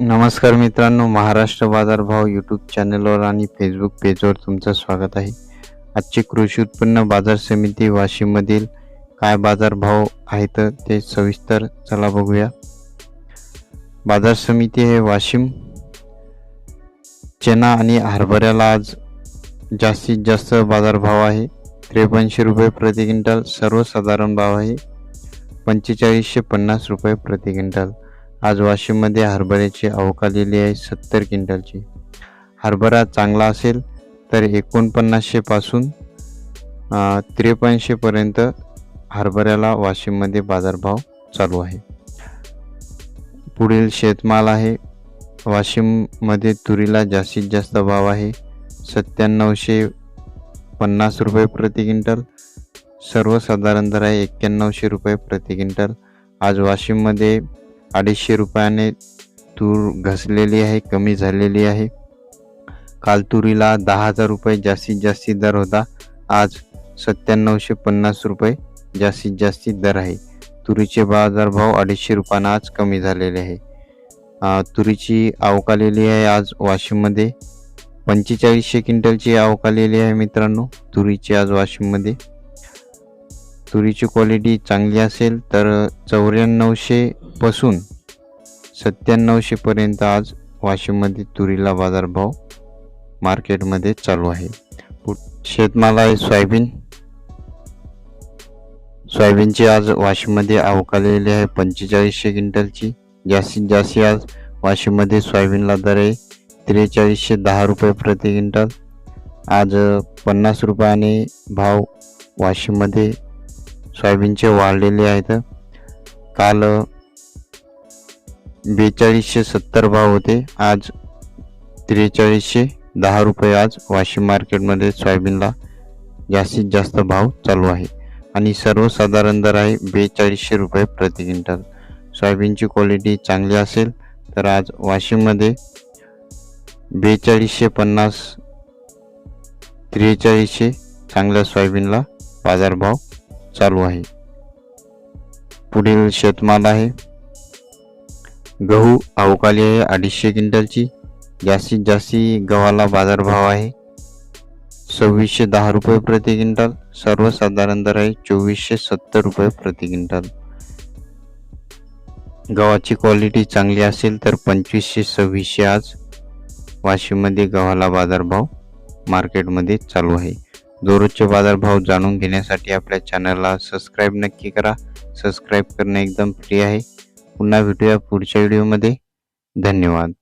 नमस्कार मित्रांनो महाराष्ट्र बाजार भाव यूट्यूब चॅनलवर आणि फेसबुक पेजवर तुमचं स्वागत आहे. आजची कृषी उत्पन्न बाजार समिती वाशिममधील काय बाजार भाव आहेत ते सविस्तर चला बघूया. बाजार समिती हे वाशिम चना आणि हरभऱ्याला आज जास्तीत जास्त बाजारभाव आहे. त्रेपन्नशे रुपये प्रति क्विंटल सर्वसाधारण भाव आहे. पंचेचाळीसशे पन्नास रुपये प्रति क्विंटल. आज वाशिममध्ये हरभऱ्याची आवक आलेली आहे सत्तर क्विंटलची. हरभरा चांगला असेल तर एकोणपन्नासशेपासून त्रेपन्नशेपर्यंत हरभऱ्याला वाशिममध्ये बाजारभाव चालू आहे. पुढील शेतमाल आहे. वाशिममध्ये तुरीला जास्तीत जास्त भाव आहे. सत्त्याण्णवशे पन्नास रुपये प्रति क्विंटल. सर्वसाधारण दर आहे एक्क्याण्णवशे रुपये प्रति क्विंटल. आज वाशिममध्ये अडीचशे रुपयाने तूर घसलेली आहे कमी झालेली आहे. काल तुरीला दहा हजार रुपये जास्तीत जास्ती दर होता. आज सत्त्याण्णवशे पन्नास रुपये जास्तीत जास्ती दर आहे. तुरीचे बाजारभाव अडीचशे रुपयानं आज कमी झालेले आहे. तुरीची आवक आलेली आहे आज वाशिममध्ये. पंचेचाळीसशे क्विंटलची आवक आलेली आहे मित्रांनो. तुरीची आज वाशिममध्ये. तुरीची क्वालिटी चांगली असेल तर चौऱ्याण्णवशेपासून सत्त्याण्णवशेपर्यंत आज वाशिममध्ये तुरीला बाजारभाव मार्केटमध्ये चालू आहे. शेतमाल आहे सोयाबीन. सोयाबीनची आज वाशिममध्ये आवक आलेली आहे पंचेचाळीसशे क्विंटलची. जास्तीत जास्त आज वाशिममध्ये सोयाबीनला दर आहे त्रेचाळीसशे दहा रुपये प्रति क्विंटल. आज पन्नास रुपयाने भाव वाशिममध्ये सोयाबीनचे वाढलेले आहेत. काल बेचाळीसशे सत्तर भाव होते. आज त्रेचाळीसशे दहा रुपये आज वाशिम मार्केटमध्ये सोयाबीनला जास्तीत जास्त भाव चालू आहे. आणि सर्वसाधारण दर आहे बेचाळीसशे रुपये प्रति क्विंटल. सोयाबीनची क्वालिटी चांगली असेल तर आज वाशिममध्ये बेचाळीसशे पन्नास त्रेचाळीसशे चांगल्या सोयाबीनला बाजारभाव चालू आहे. पुढील शेतमाल आहे. गहू अवकाली आहे अडीचशे क्विंटलची. जास्तीत जास्ती गव्हाला बाजारभाव आहे. सव्वीसशे दहा रुपये प्रति क्विंटल. सर्वसाधारण दर आहे चोवीसशे सत्तर रुपये प्रति क्विंटल. गव्हाची क्वालिटी चांगली असेल तर पंचवीसशे सव्वीसशे आज वाशिममध्ये गव्हाला बाजारभाव मार्केटमध्ये चालू आहे. दररोजचे बाजारभाव जाणून घेण्यासाठी आपल्या चॅनलला सबस्क्राईब नक्की करा. सबस्क्राईब करणे एकदम फ्री आहे. पुन्हा भेटूया पुढच्या व्हिडिओमध्ये. धन्यवाद.